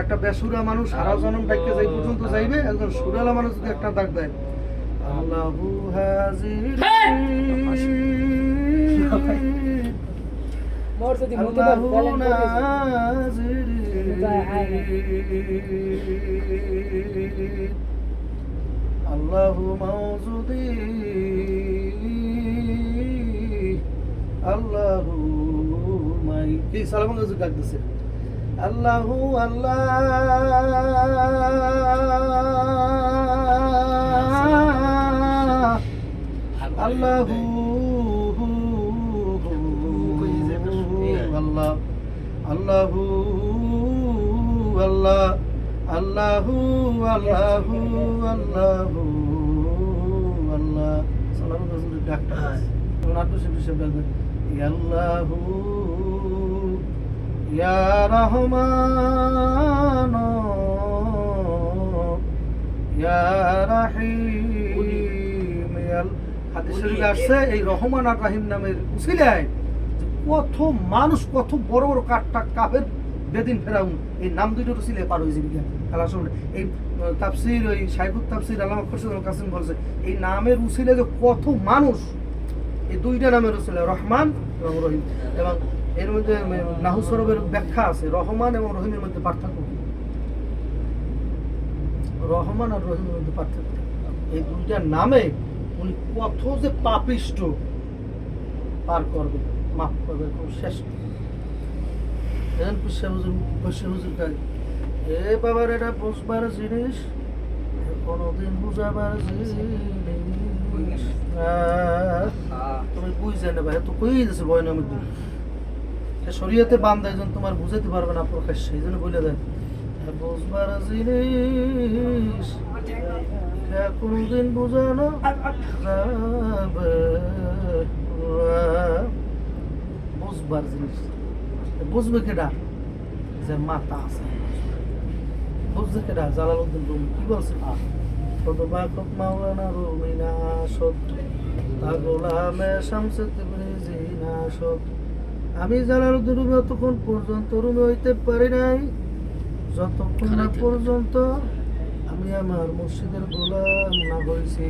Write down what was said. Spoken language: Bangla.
একটা বেসুরা মানুষ সারা জনম ডাকতে যাই পর্যন্ত যাইবে একজন সুরালা মানুষ যদি একটা ডাক দেয়। আল্লাহু হাজির মোর যদি মতো আল্লাহু বলেন নাজির। আল্লাহু মাই কি সালাম গাজু ডাকতেছে আল্লাহু আল্লাহ। আল্লাহু আল্লাহ। আল্লাহু আল্লাহ। আল্লাহু আল্লাহু আল্লাহু আল্লাহ। সালাম রাসূলের শিল্পী হিসেবে আল্লাহু ইয়া রহমান ইয়া রাহিম হাদিস শরীফে আসছে এই রহমান আর রাহিম নামের উসিলায় কত মানুষ কত বড় বড় কাঠটা কাফের বেদিন ফেরাউন এই নাম দুইটার উসিলে পার হয়েছে বিজ্ঞান। আল্লাহ শুনলে। এই তাফসির ওই সাইফুত তাফসির আল্লামা খরসুল কাসিম বলছে এই নামের উসিলে যে কত মানুষ এই দুইটা নামের উসিলে রহমান এবং রহিম। এবং এর মধ্যে নাহু সরবের ব্যাখ্যা আছে রহমান এবং রহিমের মধ্যে পার্থক্য? রহমান আর রহিমের মধ্যে পার্থক্য এই দুইটা নামে উনি কত যে পাপিষ্ট পার করবে মাফ করবে কোনো শেষ এ বাবার এটা বুঝবার জিনিস কোনোদিন বুঝাবার জিনিস আহ, তুমি বুঝছে না ভাই তো কই দিছে বয়নের মধ্যে? শরীয়তে বান্ধা একজন তোমার বুঝাতে পারবে না প্রকাশ্যে এই জন্য বলে দেন এ বুঝবার জিনিস কোনোদিন বোঝানো। বুঝবার জিনিস। বুঝবে কেডা? যে মাতা আছে। বুঝবে কেডা? জালালউদ্দিন রুমি, কি বলছে? কত বাকক মাওলানা রুমি না সত্য, তা গোলামে শামসে তিবরিজি না সত্য। আমি জানার রুমি অতক্ষণ পর্যন্ত রুমি হইতে পারি নাই। যতক্ষণ না পর্যন্ত আমি আমার মসজিদের গোলাম না হয়েছি